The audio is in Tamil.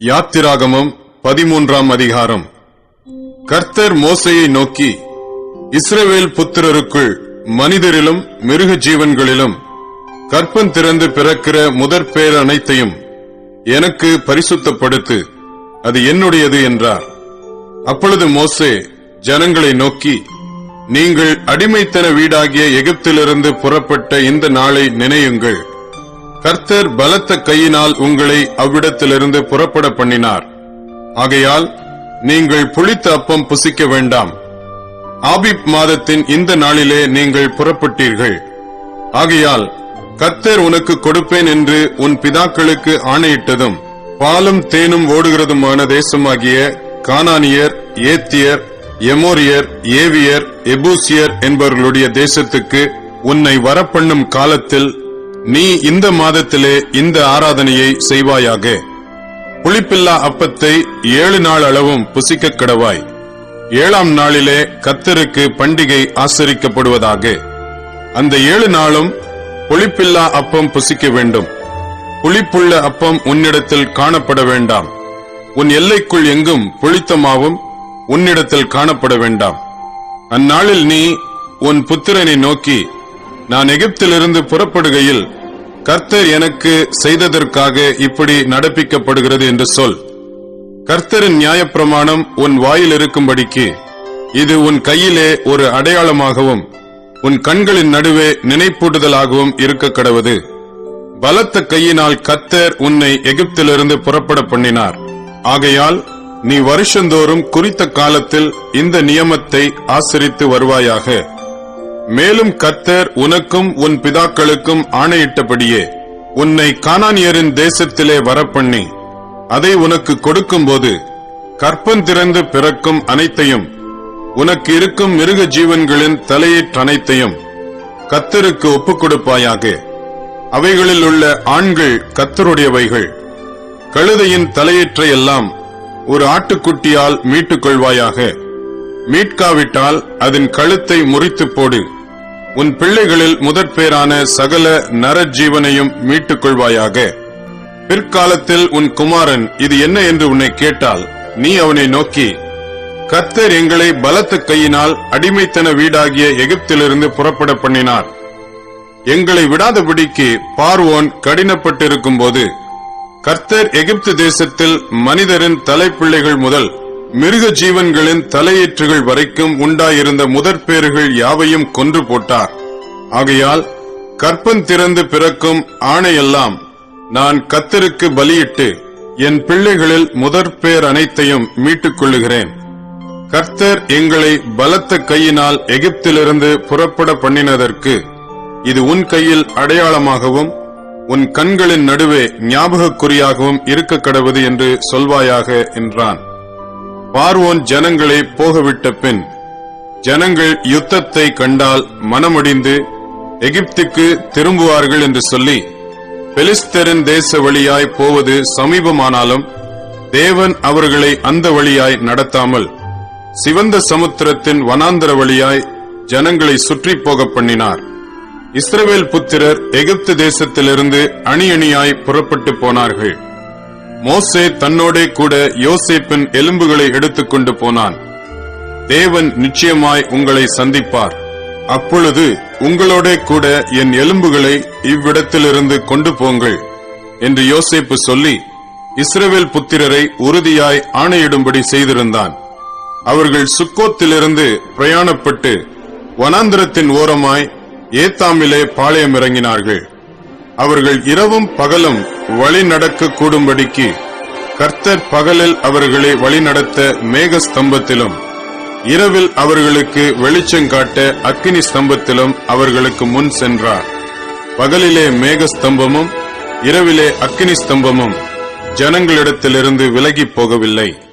யாத்திராகமம் பதிமூன்றாம் அதிகாரம். கர்த்தர் மோசையை நோக்கி இஸ்ரவேல் புத்திரருக்குள் மனிதரிலும் மிருக ஜீவன்களிலும் கற்பம் திறந்து பிறக்கிற முதற் பேர் அனைத்தையும் எனக்கு பரிசுத்தப்படுத்து அது என்னுடையது என்றார். அப்பொழுது மோசே ஜனங்களை நோக்கி நீங்கள் அடிமைத்தன வீடாகிய எகிப்திலிருந்து புறப்பட்ட இந்த நாளை நினையுங்கள். கர்த்தர் பலத்த கையினால் உங்களை அவ்விடத்திலிருந்து புறப்பட பண்ணினார். ஆகையால் நீங்கள் புளித்த அப்பம் புசிக்க வேண்டாம். ஆபிப் மாதத்தின் இந்த நாளிலே நீங்கள் புறப்பட்டீர்கள். ஆகையால் கர்த்தர் உனக்கு கொடுப்பேன் என்று உன் பிதாக்களுக்கு ஆணையிட்டதும் பாலும் தேனும் ஓடுகிறதுமான தேசமாகிய கானானியர் ஏத்தியர் எமோரியர் ஏவியர் எபூசியர் என்பவர்களுடைய தேசத்துக்கு உன்னை வரப்பண்ணும் காலத்தில் நீ இந்த மாதத்திலே இந்த ஆராதனையை செய்வாயாக. புளிப்பில்லா அப்பத்தை ஏழு நாள் அளவும் புசிக்க கடவாய். ஏழாம் நாளிலே கத்தருக்கு பண்டிகை ஆசரிக்கப்படுவதாக. அந்த ஏழு நாளும் புளிப்பில்லா அப்பம் புசிக்க வேண்டும். புளிப்புள்ள அப்பம் உன்னிடத்தில் காணப்பட வேண்டாம். உன் எல்லைக்குள் எங்கும் புளித்தமாவும் உன்னிடத்தில் காணப்பட வேண்டாம். அந்நாளில் நீ உன் புத்திரனை நோக்கி நான் எகிப்திலிருந்து புறப்படுகையில் கர்த்தர் எனக்கு செய்ததற்காக இப்படி நடப்பிக்கப்படுகிறது என்று சொல். கர்த்தரின் நியாயப்பிரமாணம் உன் வாயில் இருக்கும்படிக்கு இது உன் கையிலே ஒரு அடையாளமாகவும் உன் கண்களின் நடுவே நினைப்பூட்டுதலாகவும் இருக்க கடவுது. பலத்த கையினால் கர்த்தர் உன்னை எகிப்திலிருந்து புறப்பட பண்ணினார். ஆகையால் நீ வருஷந்தோறும் குறித்த காலத்தில் இந்த நியமத்தை ஆசரித்து வருவாயாக. மேலும் கத்தர் உனக்கும் உன் பிதாக்களுக்கும் ஆணையிட்டபடியே உன்னை கானானியரின் தேசத்திலே வரப்பண்ணி அதை உனக்கு கொடுக்கும்போது கற்பந்திறந்து பிறக்கும் அனைத்தையும் உனக்கு இருக்கும் மிருக ஜீவன்களின் தலையீற்றனைத்தையும் கத்தருக்கு ஒப்புக் கொடுப்பாயாக அவைகளில் உள்ள ஆண்கள் கத்தருடையவைகள் கழுதையின் தலையீற்றை எல்லாம் ஒரு ஆட்டுக்குட்டியால் மீட்டுக் கொள்வாயாக மீட்காவிட்டால் அதன் கழுத்தை முறித்துப் போடு. உன் பிள்ளைகளில் முதற் பேரான சகல நரஜீவனையும் மீட்டுக் கொள்வாயாக பிற்காலத்தில் உன் குமாரன் இது என்ன என்று உன்னை கேட்டால் நீ அவனை நோக்கி கத்தர் எங்களை பலத்த கையினால் அடிமைத்தன வீடாகிய எகிப்திலிருந்து புறப்பட பண்ணினார். எங்களை விடாதபடிக்கு பார்வோன் கடினப்பட்டிருக்கும் போது கர்த்தர் எகிப்து தேசத்தில் மனிதரின் தலைப்பிள்ளைகள் முதல் மிருக ஜீவன்களின் தலையீற்றுகள் வரைக்கும் உண்டாயிருந்த முதற்பேறுகள் யாவையும் கொன்று போட்டார். ஆகையால் கற்பன் திறந்து பிறக்கும் ஆணையெல்லாம் நான் கத்தருக்கு பலியிட்டு என் பிள்ளைகளில் முதற்பேர் அனைத்தையும் மீட்டுக் கொள்ளுகிறேன். கர்த்தர் எங்களை பலத்த கையினால் எகிப்திலிருந்து புறப்பட பண்ணினதற்கு இது உன் கையில் அடையாளமாகவும் உன் கண்களின் நடுவே ஞாபகக்குறியாகவும் இருக்க கடவுது என்று சொல்வாயாக என்றான். பார்வோன் ஜனங்களை போகவிட்ட பின் ஜனங்கள் யுத்தத்தை கண்டால் மனமடிந்து எகிப்துக்கு திரும்புவார்கள் என்று சொல்லி பெலிஸ்தரின் தேச வழியாய் போவது சமீபமானாலும் தேவன் அவர்களை அந்த வழியாய் நடத்தாமல் சிவந்த சமுத்திரத்தின் வனாந்தர வழியாய் ஜனங்களை சுற்றி போக பண்ணினார். இஸ்ரவேல் புத்திரர் எகிப்து தேசத்திலிருந்து அணி அணியாய் புறப்பட்டு போனார்கள். மோசே தன்னோடே கூட யோசேப்பின் எலும்புகளை எடுத்துக்கொண்டு போனான். தேவன் நிச்சயமாய் உங்களை சந்திப்பார். அப்பொழுது உங்களோட கூட என் எலும்புகளை இவ்விடத்திலிருந்து கொண்டு போங்கள் என்று யோசேப்பு சொல்லி இஸ்ரவேல் புத்திரரை உறுதியாய் ஆணையிடும்படி செய்திருந்தான். அவர்கள் சுக்கோத்திலிருந்து பிரயாணப்பட்டு வனாந்திரத்தின் ஓரமாய் ஏத்தாமிலே பாளையம் இறங்கினார்கள் அவர்கள் இரவும் பகலும் வழி நடக்க கூடும்படிக்கு கர்த்தர் பகலில் அவர்களை வழிநடத்த மேக ஸ்தம்பத்திலும் இரவில் அவர்களுக்கு வெளிச்சம் காட்ட அக்கினி ஸ்தம்பத்திலும் அவர்களுக்கு முன் சென்றார். பகலிலே மேக ஸ்தம்பமும் இரவிலே அக்கினி ஸ்தம்பமும் ஜனங்களிடத்திலிருந்து விலகிப் போகவில்லை.